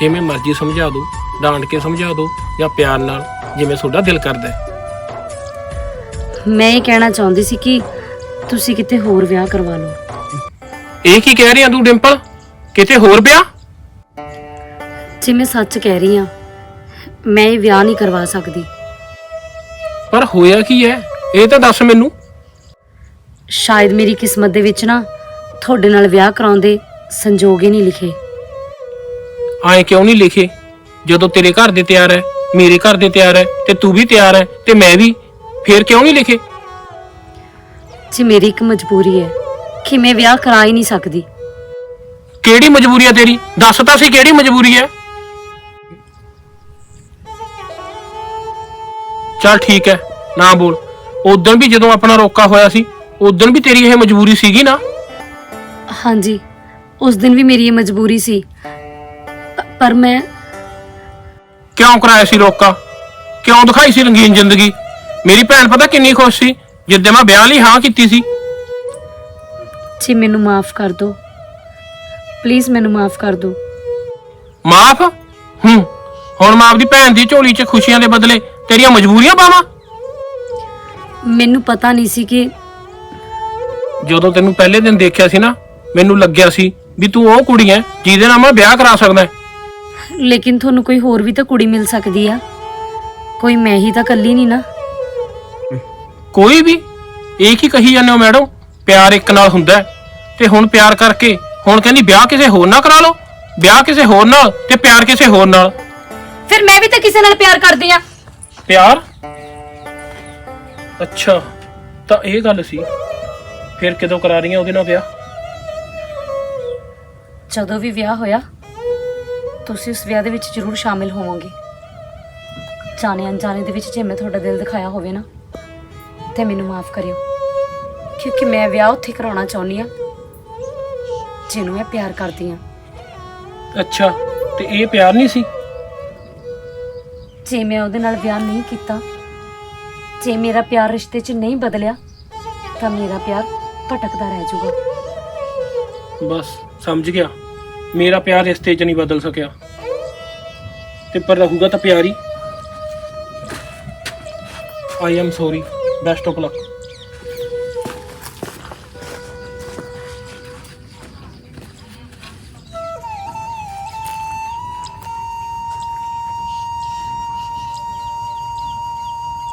ਜਿਵੇਂ ਮਰਜ਼ੀ ਸਮਝਾ ਦੋ ਡਾਂਟ ਕੇ ਸਮਝਾ ਦੋ ਜਾਂ ਪਿਆਰ ਨਾਲ ਜਿਵੇਂ ਤੁਹਾਡਾ ਦਿਲ ਕਰਦਾ ਹੈ। ਮੈਂ ਇਹ ਕਹਿਣਾ ਚਾਹੁੰਦੀ ਸੀ ਕਿ ਤੁਸੀਂ ਕਿਤੇ ਹੋਰ ਵਿਆਹ ਕਰਵਾ ਲਓ। ਇਹ ਕੀ ਕਹਿ ਰਹੀ ਆ ਤੂੰ ਡਿੰਪਲ? ਕਿਤੇ ਹੋਰ ਵਿਆਹ? ਜੇ ਮੈਂ ਸੱਚ ਕਹਿ ਰਹੀ ਹਾਂ ਮੈਂ ਇਹ ਵਿਆਹ ਨਹੀਂ ਕਰਵਾ ਸਕਦੀ। ਪਰ ਹੋਇਆ ਕੀ ਹੈ? ਇਹ ਤਾਂ ਦੱਸ ਮੈਨੂੰ। ਸ਼ਾਇਦ ਮੇਰੀ ਕਿਸਮਤ ਦੇ ਵਿੱਚ ਨਾ ਤੁਹਾਡੇ ਨਾਲ ਵਿਆਹ ਕਰਾਉਂਦੇ ਸੰਜੋਗ ਹੀ ਨਹੀਂ ਲਿਖੇ। ਐਂ ਕਿਉਂ ਨਹੀਂ ਲਿਖੇ? ਜਦੋਂ ਤੇਰੇ ਘਰ ਦੇ ਤਿਆਰ ਹੈ ਮੇਰੇ ਘਰ ਦੇ ਤਿਆਰ ਹੈ ਤੇ ਤੂੰ ਵੀ ਤਿਆਰ ਹੈ ਤੇ ਮੈਂ ਵੀ ਫੇਰ ਕਿਉਂ ਨਹੀਂ ਲਿਖੇ? ਜੀ ਮੇਰੀ ਇੱਕ ਮਜਬੂਰੀ ਹੈ ਕਿ ਮੈਂ ਵਿਆਹ ਕਰਾ ਹੀ ਨਹੀਂ ਸਕਦੀ। ਕਿਹੜੀ ਮਜਬੂਰੀ ਹੈ ਤੇਰੀ? ਦੱਸ ਤਾਂ ਸੀ ਕਿਹੜੀ ਮਜਬੂਰੀ ਹੈ? ਚੱਲ ਠੀਕ ਹੈ ਨਾ ਬੋਲ। ਉਦੋਂ ਵੀ ਜਦੋਂ ਆਪਣਾ ਰੋਕਾ ਹੋਇਆ ਸੀ ਉਦੋਂ ਵੀ ਤੇਰੀ ਇਹ ਮਜਬੂਰੀ ਸੀਗੀ ਨਾ? ਹਾਂਜੀ ਉਸ ਦਿਨ ਵੀ ਮੇਰੀ ਇਹ ਮਜਬੂਰੀ ਸੀ। ਪ- ਪਰ ਮੈਂ ਕਿਉਂ ਕਰਾਇਆ ਸੀ ਰੋਕਾ ਕਿਉਂ ਦਿਖਾਈ ਸੀ ਰੰਗੀਨ ਜ਼ਿੰਦਗੀ? ਮੇਰੀ ਭੈਣ ਪਤਾ ਕਿੰਨੀ ਖੁਸ਼ ਸੀ ਜਿੱਦੇ ਮੈਂ ਵਿਆਹ ਲਈ ਹਾਂ ਕੀਤੀ ਸੀ। ਜੀ ਮੈਨੂੰ ਮਾਫ ਕਰ ਦਿਓ। ਪਲੀਜ਼ ਮੈਨੂੰ ਮਾਫ ਕਰ ਦਿਓ। ਮਾਫ? ਹੂੰ ਹੁਣ ਮੈਂ ਆਪਦੀ ਭੈਣ ਦੀ ਝੋਲੀ 'ਚ ਖੁਸ਼ੀਆਂ ਦੇ ਬਦਲੇ ਤੇਰੀਆਂ ਮਜਬੂਰੀਆਂ ਪਾਵਾਂ? ਮੈਨੂੰ ਪਤਾ ਨਹੀਂ ਸੀ ਕਿ ਜਦੋਂ ਤੈਨੂੰ ਪਹਿਲੇ ਦਿਨ ਦੇਖਿਆ ਸੀ ਨਾ ਮੈਨੂੰ ਲੱਗਿਆ ਸੀ ਵੀ ਤੂੰ ਉਹ ਕੁੜੀ ਐ ਜਿਹਦੇ ਨਾਲ ਮੈਂ ਵਿਆਹ ਕਰਾ ਸਕਦਾ ਲੇਕਿਨ ਤੁਹਾਨੂੰ ਕੋਈ ਹੋਰ ਵੀ ਤਾਂ ਕੁੜੀ ਮਿਲ ਸਕਦੀ ਆ? ਕੋਈ ਮੈਂ ਹੀ ਤਾਂ ਕੱਲੀ ਨਹੀਂ ਨਾ। ਕੋਈ ਵੀ? ਇਹ ਕੀ ਕਹੀ ਜਾਂਦੇ ਹੋ ਮੈਡਮ? ਪਿਆਰ ਇੱਕ ਨਾਲ ਹੁੰਦਾ ਹੈ, ਤੇ ਹੁਣ ਪਿਆਰ ਕਰਕੇ ਹੁਣ ਕਹਿੰਦੀ ਵਿਆਹ ਕਿਸੇ ਹੋਰ ਨਾਲ ਕਰਾ ਲਓ। ਵਿਆਹ ਕਿਸੇ ਹੋਰ ਨਾਲ ਤੇ ਪਿਆਰ ਕਿਸੇ ਹੋਰ ਨਾਲ। ਫਿਰ ਮੈਂ ਵੀ ਤਾਂ ਕਿਸੇ ਨਾਲ ਪਿਆਰ ਕਰਦੀ ਆ। ਪਿਆਰ? ਅੱਛਾ ਤਾਂ ਇਹ ਗੱਲ ਸੀ। ਫਿਰ ਕਦੋਂ ਕਰਾ ਰਹੀਆਂ ਉਹਦੇ ਨਾਲ ਵਿਆਹ? ਜਦੋਂ ਵੀ ਵਿਆਹ ਹੋਇਆ ਤੁਸੀਂ ਉਸ ਵਿਆਹ ਦੇ ਵਿੱਚ ਜ਼ਰੂਰ ਸ਼ਾਮਿਲ ਹੋਵੋਗੇ। ਜਾਣੇ ਅਣਜਾਣੇ ਦੇ ਵਿੱਚ ਜੇ ਮੈਂ ਤੁਹਾਡਾ ਦਿਲ ਦਿਖਾਇਆ ਹੋਵੇ ਨਾ ਤੇ ਮੈਨੂੰ ਮਾਫ ਕਰਿਓ। ਕਿਉਂਕਿ ਮੈਂ ਵਿਆਹ ਉੱਥੇ ਕਰਾਉਣਾ ਚਾਹੁੰਦੀ ਆ ਜਿਹਨੂੰ ਮੈਂ ਪਿਆਰ ਕਰਦੀ ਆ ਅੱਛਾ ਤੇ ਇਹ ਪਿਆਰ ਨਹੀਂ ਸੀ? ਜੇ ਮੈਂ ਉਹਦੇ ਨਾਲ ਵਿਆਹ ਨਹੀਂ ਕੀਤਾ ਜੇ ਮੇਰਾ ਪਿਆਰ ਰਿਸ਼ਤੇ 'ਚ ਨਹੀਂ ਬਦਲਿਆ ਤਾਂ ਮੇਰਾ ਪਿਆਰ ਭਟਕਦਾ ਰਹਿ ਜਾਊਗਾ। ਬਸ ਸਮਝ ਗਿਆ। ਮੇਰਾ ਪਿਆਰ ਰਿਸ਼ਤੇ 'ਚ ਨਹੀਂ ਬਦਲ ਸਕਿਆ। ਤੇ ਪਰ ਰਹੂਗਾ ਤਾਂ ਪਿਆਰ ਹੀ। I am sorry best of luck